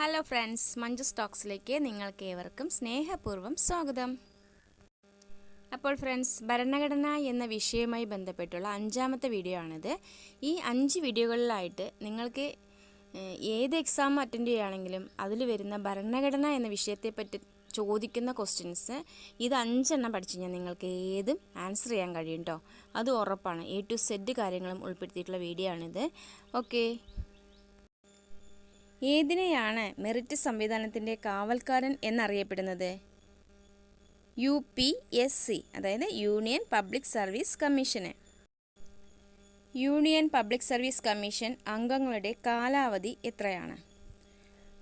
Hello friends Manju സ്റ്റോക്സിലേക്ക് നിങ്ങൾക്ക് ഏവർക്കും സ്നേഹപൂർവം സ്വാഗതം. അപ്പോൾ ഫ്രണ്ട്സ് ഭരണഘടന എന്ന വിഷയവുമായി ബന്ധപ്പെട്ടുള്ള അഞ്ചാമത്തെ വീഡിയോ ആണിത്. ഈ അഞ്ച് വീഡിയോകളിലായിട്ട് നിങ്ങൾക്ക് ഏത് എക്സാം അറ്റൻഡ് ചെയ്യുകയാണെങ്കിലും അതിൽ വരുന്ന ഭരണഘടന എന്ന വിഷയത്തെപ്പറ്റി ചോദിക്കുന്ന ക്വസ്റ്റ്യൻസ് ഇത് അഞ്ചെണ്ണം പഠിച്ചു കഴിഞ്ഞാൽ നിങ്ങൾക്ക് ഏതും ആൻസർ ചെയ്യാൻ കഴിയും കേട്ടോ അത് ഉറപ്പാണ്. എ ടു സെഡ് കാര്യങ്ങളും ഉൾപ്പെടുത്തിയിട്ടുള്ള വീഡിയോ ആണിത്. ഓക്കെ ഏതിനെയാണ് മെറിറ്റ് സംവിധാനത്തിന്റെ കാവൽക്കാരൻ എന്നറിയപ്പെടുന്നത്? യു പി എസ് സി അതായത് യൂണിയൻ പബ്ലിക് സർവീസ് കമ്മീഷന്. യൂണിയൻ പബ്ലിക് സർവീസ് കമ്മീഷൻ അംഗങ്ങളുടെ കാലാവധി എത്രയാണ്?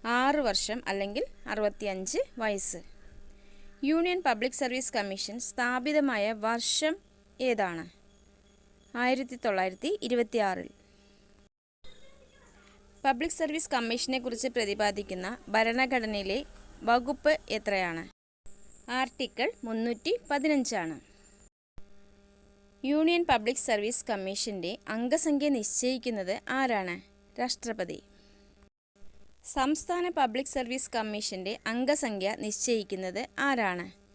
ആറ് വർഷം അല്ലെങ്കിൽ അറുപത്തിയഞ്ച് വയസ്സ്. യൂണിയൻ പബ്ലിക് സർവീസ് കമ്മീഷൻ സ്ഥാപിതമായ വർഷം ഏതാണ്? ആയിരത്തി തൊള്ളായിരത്തി ഇരുപത്തി ആറിൽ പബ്ലിക് സർവീസ് കമ്മീഷനെ കുറിച്ച് പ്രതിപാദിക്കുന്ന ഭരണഘടനയിലെ വകുപ്പ് എത്രയാണ്? ആർട്ടിക്കിൾ മുന്നൂറ്റി പതിനഞ്ചാണ്. യൂണിയൻ പബ്ലിക് സർവീസ് കമ്മീഷന്റെ അംഗസംഖ്യ നിശ്ചയിക്കുന്നത് ആരാണ്? രാഷ്ട്രപതി. സംസ്ഥാന പബ്ലിക് സർവീസ് കമ്മീഷന്റെ അംഗസംഖ്യ നിശ്ചയിക്കുന്നത് ആരാണ്?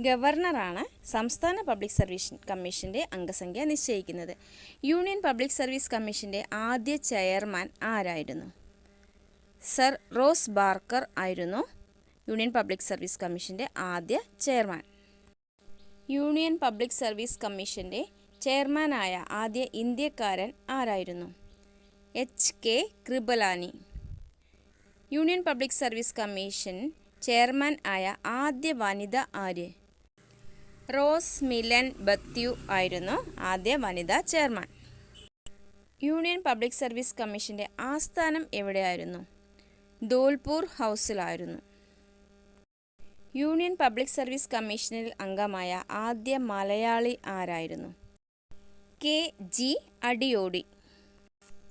ഗവർണറാണ് സംസ്ഥാന പബ്ലിക് സർവീസ് കമ്മീഷന്റെ അംഗസംഖ്യ നിശ്ചയിക്കുന്നത്. യൂണിയൻ പബ്ലിക് സർവീസ് കമ്മീഷന്റെ ആദ്യ ചെയർമാൻ ആരായിരുന്നു? സർ റോസ് ബാർക്കർ ആയിരുന്നു യൂണിയൻ പബ്ലിക് സർവീസ് കമ്മീഷന്റെ ആദ്യ ചെയർമാൻ. യൂണിയൻ പബ്ലിക് സർവീസ് കമ്മീഷന്റെ ചെയർമാനായ ആദ്യ ഇന്ത്യക്കാരൻ ആരായിരുന്നു? H. K. Kripalani. Union public service commission chairman ആയ ആദ്യ വനിത ആര്? റോസ് മിലൻ ബത്യു ആയിരുന്നു ആദ്യ വനിതാ ചെയർമാൻ. യൂണിയൻ പബ്ലിക് സർവീസ് കമ്മീഷന്റെ ആസ്ഥാനം എവിടെയായിരുന്നു? ധോൽപൂർ ഹൗസിലായിരുന്നു. യൂണിയൻ പബ്ലിക് സർവീസ് കമ്മീഷനിൽ അംഗമായ ആദ്യ മലയാളി ആരായിരുന്നു? K. G. Adiyodi.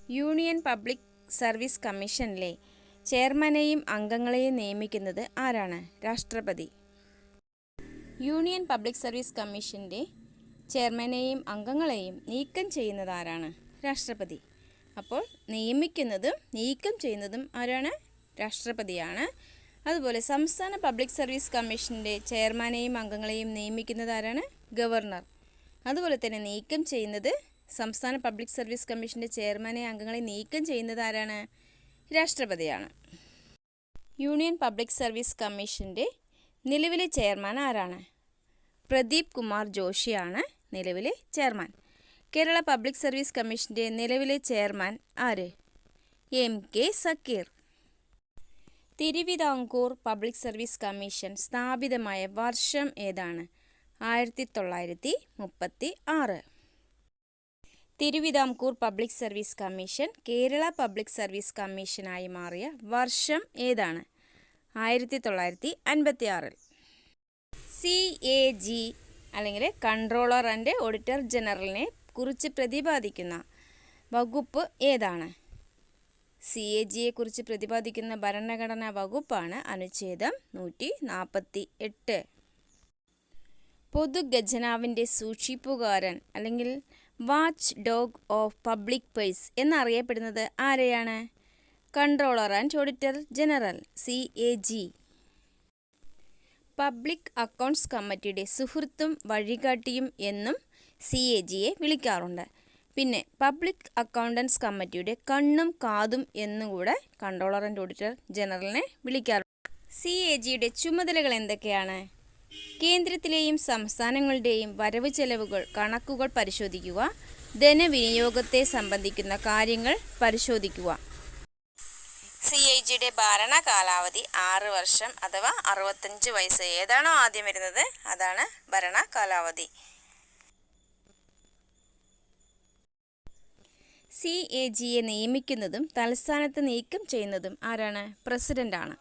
Union public service കമ്മീഷനിലെ ചെയർമാനെയും അംഗങ്ങളെയും നിയമിക്കുന്നത് ആരാണ്? രാഷ്ട്രപതി. യൂണിയൻ പബ്ലിക് സർവീസ് കമ്മീഷന്റെ ചെയർമാനെയും അംഗങ്ങളെയും നീക്കം ചെയ്യുന്നത് ആരാണ്? രാഷ്ട്രപതി. അപ്പോൾ നിയമിക്കുന്നതും നീക്കം ചെയ്യുന്നതും ആരാണ്? രാഷ്ട്രപതിയാണ്. അതുപോലെ സംസ്ഥാന പബ്ലിക് സർവീസ് കമ്മീഷന്റെ ചെയർമാനെയും അംഗങ്ങളെയും നിയമിക്കുന്നത് ആരാണ്? ഗവർണർ. അതുപോലെ തന്നെ നീക്കം ചെയ്യുന്നത് സംസ്ഥാന പബ്ലിക് സർവീസ് കമ്മീഷന്റെ ചെയർമാനെ അംഗങ്ങളെ നീക്കം ചെയ്യുന്നത് ആരാണ്? രാഷ്ട്രപതിയാണ്. യൂണിയൻ പബ്ലിക് സർവീസ് കമ്മീഷന്റെ നിലവിലെ ചെയർമാൻ ആരാണ്? പ്രദീപ് കുമാർ ജോഷിയാണ് നിലവിലെ ചെയർമാൻ. കേരള പബ്ലിക് സർവീസ് കമ്മീഷന്റെ നിലവിലെ ചെയർമാൻ ആര്? M K Sakkeer. Thiruvithamkoor public service commission സ്ഥാപിതമായ വർഷം ഏതാണ്? ആയിരത്തി തൊള്ളായിരത്തി മുപ്പത്തി ആറ് Thiruvithamkoor public service commission Kerala public service കമ്മീഷനായി മാറിയ വർഷം ഏതാണ്? ആയിരത്തി തൊള്ളായിരത്തി അൻപത്തി ആറിൽ സി എ ജി അല്ലെങ്കിൽ കൺട്രോളർ ആൻഡ് ഓഡിറ്റർ ജനറലിനെ കുറിച്ച് പ്രതിപാദിക്കുന്ന വകുപ്പ് ഏതാണ്? സി എ ജിയെ കുറിച്ച് പ്രതിപാദിക്കുന്ന ഭരണഘടനാ വകുപ്പാണ് അനുച്ഛേദം നൂറ്റി നാൽപ്പത്തി എട്ട് പൊതുഖജനാവിന്റെ സൂക്ഷിപ്പുകാരൻ അല്ലെങ്കിൽ watch dog of public purse എന്നറിയപ്പെടുന്നത് ആരെയാണ്? Controller and auditor general C A G public accounts കമ്മിറ്റിയുടെ സുഹൃത്തും വഴികാട്ടിയും എന്നും സി എ ജിയെ വിളിക്കാറുണ്ട്. പിന്നെ പബ്ലിക് അക്കൗണ്ടൻസ് കമ്മിറ്റിയുടെ കണ്ണും കാതും എന്നുകൂടെ കൺട്രോളർ ആൻഡ് ഓഡിറ്റർ ജനറലിനെ വിളിക്കാറുണ്ട്. സി എ ജിയുടെ ചുമതലകൾ എന്തൊക്കെയാണ്? കേന്ദ്രത്തിലെയും സംസ്ഥാനങ്ങളുടെയും വരവ് ചെലവുകൾ കണക്കുകൾ പരിശോധിക്കുക ധനവിനിയോഗത്തെ സംബന്ധിക്കുന്ന കാര്യങ്ങൾ പരിശോധിക്കുക. സി ഐ ജിയുടെ ഭരണ കാലാവധി ആറ് വർഷം അഥവാ അറുപത്തഞ്ച് വയസ്സ്. ഏതാണോ ആദ്യം വരുന്നത്? അതാണ് ഭരണ കാലാവധി സി എ ജിയെ നിയമിക്കുന്നതും തലസ്ഥാനത്ത് നീക്കം ചെയ്യുന്നതും ആരാണ്? പ്രസിഡന്റാണ്.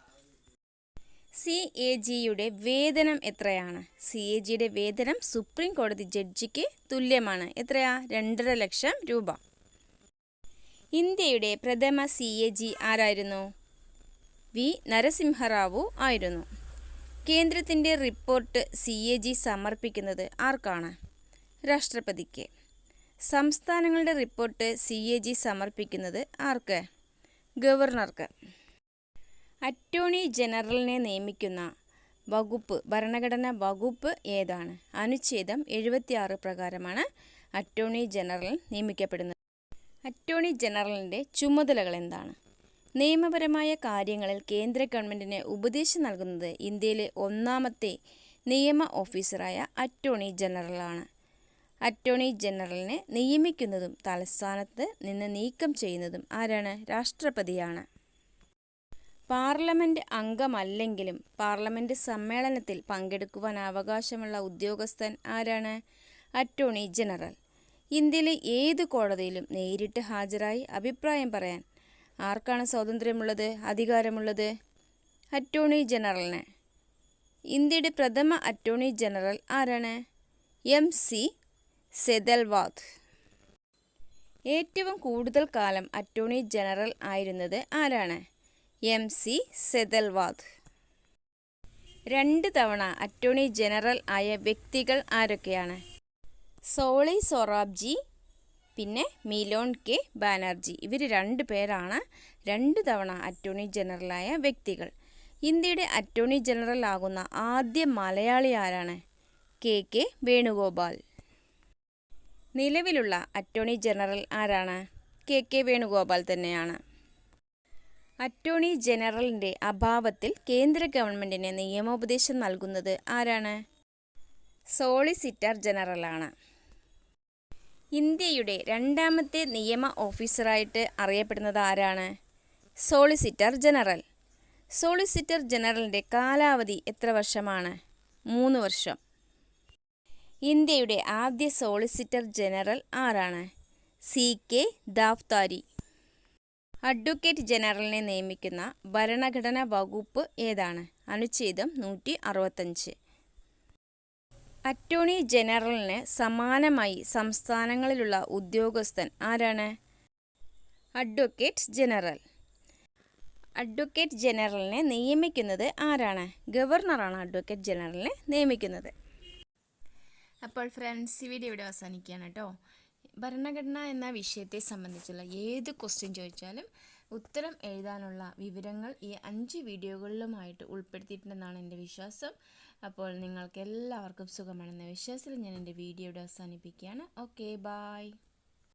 സി എ ജിയുടെ വേതനം എത്രയാണ്? സി എ ജിയുടെ വേതനം സുപ്രീം കോടതി ജഡ്ജിക്ക് തുല്യമാണ്. എത്രയാ? രണ്ടര ലക്ഷം രൂപ. ഇന്ത്യയുടെ പ്രഥമ സി എ ജി ആരായിരുന്നു? വി. നരസിംഹറാവു ആയിരുന്നു. കേന്ദ്രത്തിന്റെ റിപ്പോർട്ട് സി എ ജി സമർപ്പിക്കുന്നത് ആർക്കാണ്? രാഷ്ട്രപതിക്ക്. സംസ്ഥാനങ്ങളുടെ റിപ്പോർട്ട് സി എ ജി സമർപ്പിക്കുന്നത് ആർക്ക്? ഗവർണർക്ക്. അറ്റോർണി ജനറലിനെ നിയമിക്കുന്ന വകുപ്പ് ഭരണഘടനാ വകുപ്പ് ഏതാണ്? അനുച്ഛേദം എഴുപത്തിയാറ് പ്രകാരമാണ് അറ്റോർണി ജനറൽ നിയമിക്കപ്പെടുന്നത്. അറ്റോർണി ജനറലിന്റെ ചുമതലകൾ എന്താണ്? നിയമപരമായ കാര്യങ്ങളിൽ കേന്ദ്ര ഗവൺമെന്റിന് ഉപദേശം നൽകുന്നത് ഇന്ത്യയിലെ ഒന്നാമത്തെ നിയമ ഓഫീസറായ അറ്റോർണി ജനറലാണ്. അറ്റോർണി ജനറലിനെ നിയമിക്കുന്നതും തലസ്ഥാനത്ത് നിന്ന് നീക്കം ചെയ്യുന്നതും ആരാണ്? രാഷ്ട്രപതിയാണ്. പാർലമെന്റ് അംഗമല്ലെങ്കിലും പാർലമെന്റ് സമ്മേളനത്തിൽ പങ്കെടുക്കുവാൻ അവകാശമുള്ള ഉദ്യോഗസ്ഥൻ ആരാണ്? Attorney general. ഇന്ത്യയിലെ ഏത് കോടതിയിലും നേരിട്ട് ഹാജരായി അഭിപ്രായം പറയാൻ ആർക്കാണ് സ്വാതന്ത്ര്യമുള്ളത് അധികാരമുള്ളത്? അറ്റോർണി ജനറലിന്. ഇന്ത്യയുടെ പ്രഥമ അറ്റോർണി ജനറൽ ആരാണ്? M C Setalvad. ഏറ്റവും കൂടുതൽ കാലം അറ്റോർണി ജനറൽ ആയിരുന്നത് ആരാണ്? M C Setalvad. രണ്ട് തവണ അറ്റോർണി ജനറൽ ആയ വ്യക്തികൾ ആരൊക്കെയാണ്? സോളി സൊറാബ്ജി പിന്നെ മിലോൺ കെ ബാനർജി. ഇവർ രണ്ട് പേരാണ് രണ്ട് തവണ അറ്റോർണി ജനറലായ വ്യക്തികൾ. ഇന്ത്യയുടെ അറ്റോർണി ജനറൽ ആകുന്ന ആദ്യ മലയാളി ആരാണ്? K K Venugopal. നിലവിലുള്ള അറ്റോർണി ജനറൽ ആരാണ്? കെ കെ വേണുഗോപാൽ തന്നെയാണ്. അറ്റോർണി ജനറലിന്റെ അഭാവത്തിൽ കേന്ദ്ര ഗവൺമെന്റിന് നിയമോപദേശം നൽകുന്നത് ആരാണ്? സോളിസിറ്റർ ജനറലാണ് ഇന്ത്യയുടെ രണ്ടാമത്തെ നിയമ ഓഫീസറായിട്ട് അറിയപ്പെടുന്നത് ആരാണ്? Solicitor general. സോളിസിറ്റർ ജനറലിന്റെ കാലാവധി എത്ര വർഷമാണ്? മൂന്ന് വർഷം. ഇന്ത്യയുടെ ആദ്യ സോളിസിറ്റർ ജനറൽ ആരാണ്? സി. കെ. ദാഫ്താരി. അഡ്വക്കേറ്റ് ജനറലിനെ നിയമിക്കുന്ന ഭരണഘടനാ വകുപ്പ് ഏതാണ്? അനുച്ഛേദം നൂറ്റി അറുപത്തഞ്ച്. അറ്റോർണി ജനറലിന് സമാനമായി സംസ്ഥാനങ്ങളിലുള്ള ഉദ്യോഗസ്ഥൻ ആരാണ്? Advocate general. അഡ്വക്കേറ്റ് ജനറലിനെ നിയമിക്കുന്നത് ആരാണ്? ഗവർണറാണ് അഡ്വക്കേറ്റ് ജനറലിനെ നിയമിക്കുന്നത്. അപ്പോൾ ഫ്രണ്ട്സ് ഈ വീഡിയോ ഇവിടെ അവസാനിക്കുകയാണ് കേട്ടോ ഭരണഘടന എന്ന വിഷയത്തെ സംബന്ധിച്ചുള്ള ഏത് ക്വസ്റ്റ്യൻ ചോദിച്ചാലും ഉത്തരം എഴുതാനുള്ള വിവരങ്ങൾ ഈ അഞ്ച് വീഡിയോകളിലുമായിട്ട് ഉൾപ്പെടുത്തിയിട്ടുണ്ടെന്നാണ് എന്റെ വിശ്വാസം. അപ്പോൾ നിങ്ങൾക്ക് എല്ലാവർക്കും സുഖമാണെന്ന വിശ്വാസത്തിൽ ഞാൻ എന്റെ വീഡിയോ ഇവിടെ അവസാനിപ്പിക്കുകയാണ്. Okay bye